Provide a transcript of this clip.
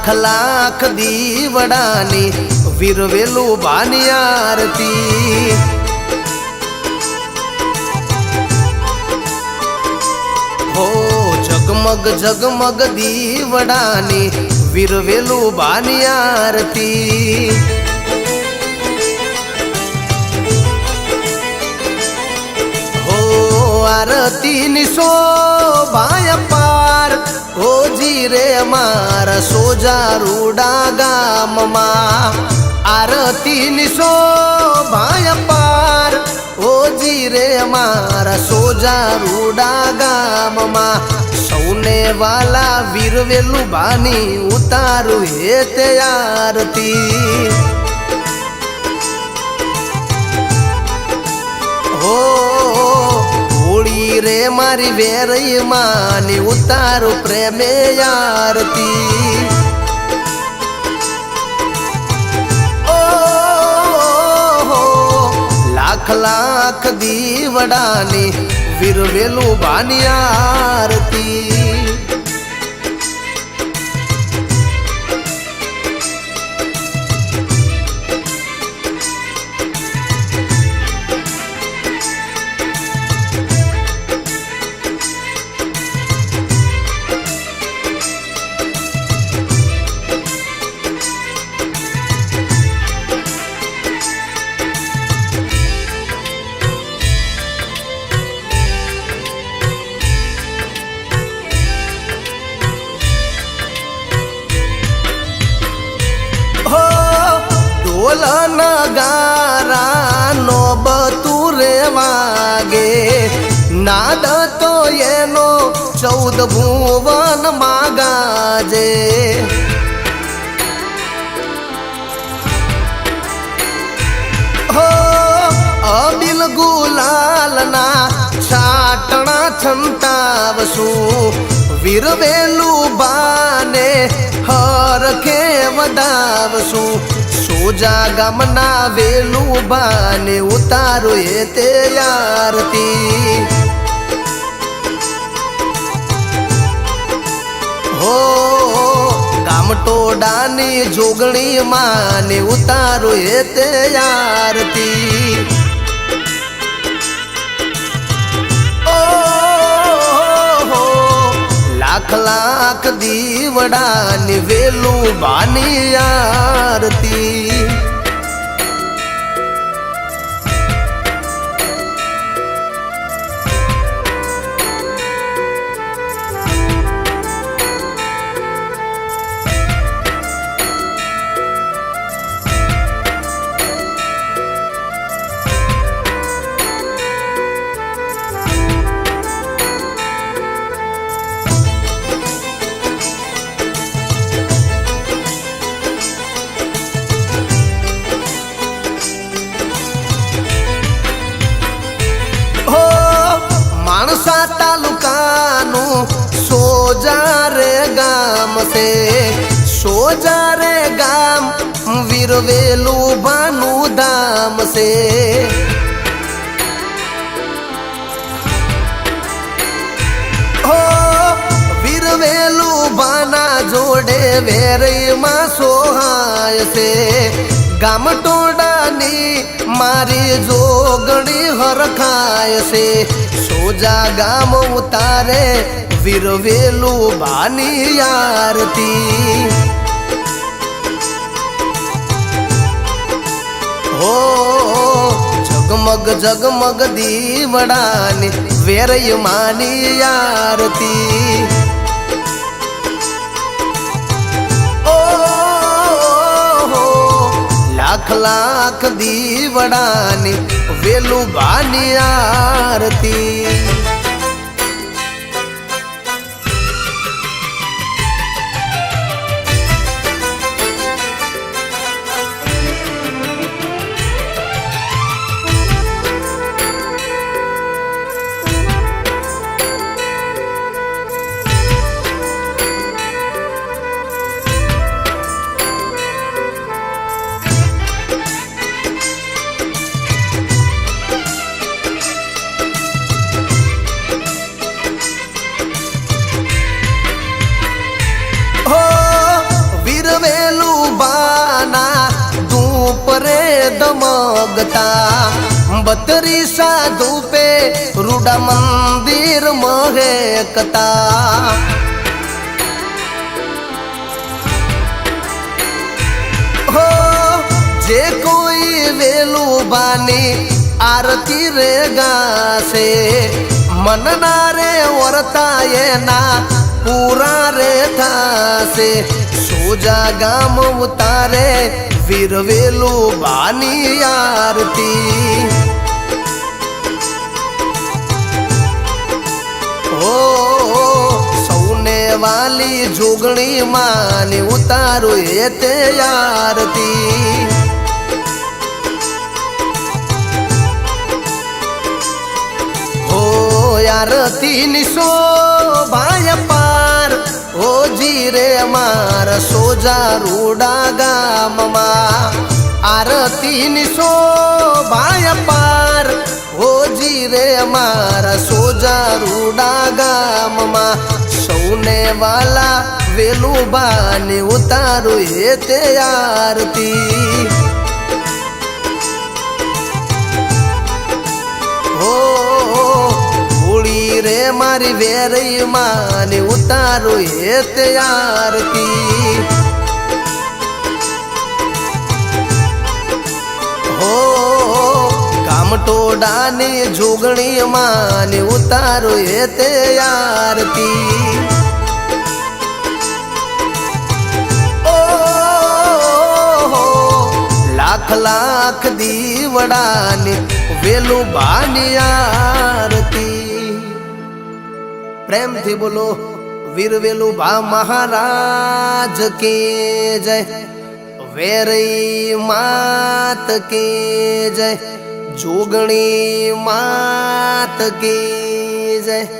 લાખ લાખ દીવડાની વીરવેલું બાની આરતી. હો જગમગ જગમગ દીવડાની વીરવેલું બાની આરતી. હો આરતીની ઓજી રે મારા સોજા રૂડા ગામમાં આરતીની શોભાય પાર ઓજી રે મારા સોજા રૂડા ગામમાં સૌને વાલા વીરવેલું બાની ઉતારું હે તે આરતી હોળી રે મારી વેરઈ માની ઉતારું પ્રેમે આરતી. લાખ લાખ દીવડાની વિરવેલું બાની આરતી. નગારા નો બતુરે વાગે. નાદ તો એનો ચૌદ ભુવન માગાજે. હો, અબિલ ગુલાલના છાટણા છંતાવશું વીરવેલું બાને હરખે વધાવશું સોજા ગામના વેલું બાને ઉતારો એ તે આરતી. હો ગામટોડાની જોગણી માને ઉતારો એ તે આરતી. લાખ લાખ દીવડા નિવેલું બાની આરતી. છે સોજા રે ગામ વીરવેલું ભાનું ધામ છે. હો, વીરવેલું વેરઈમાં સોહાય છે. ગામ ટોડાની મારી જોગણી હરખાય છે. સોજા ગામ ઉતારે વીરવેલું બાની આરતી. હો, જગમગ જગમગ દીવડાની વેરય માની આરતી. લાખ લાખ દીવડાની વેલું બાની આરતી. રે દમગતા. સાધુ ધૂપે રૂડા મંદિર મહેકતા હો, જે કોઈ વેલું બાની આરતી રે ગાશે. મનના રે વરતા એના પૂરા રે થાશે સોજા ગામ ઉતારે વીર વેલું બાની આરતી ઓ સૌને વાલી જોગણી માની ઉતારું એ તે આરતી આરતી નિશો ભાય પાર. ઓ જીરે માર સોજા રૂડા ગામમાં. આરતી નિશો ભાય પાર. ઓ જીરે માર સોજા રૂડા ગામમાં. સૌને વાલા વેલું બાની ઉતારું હે તે આરતી. રે મારી વેરઈ માને ઉતારો એ તે આરતી હો કામટોડાની જોગણી માને ઉતારો એ તે આરતી લાખ લાખ દીવડાની વેલું બાની આરતી પ્રેમથી બોલો, વીરવેલું ભા મહારાજ કે જય? વેરઈ માત કે જય? જોગણી માત કે જય?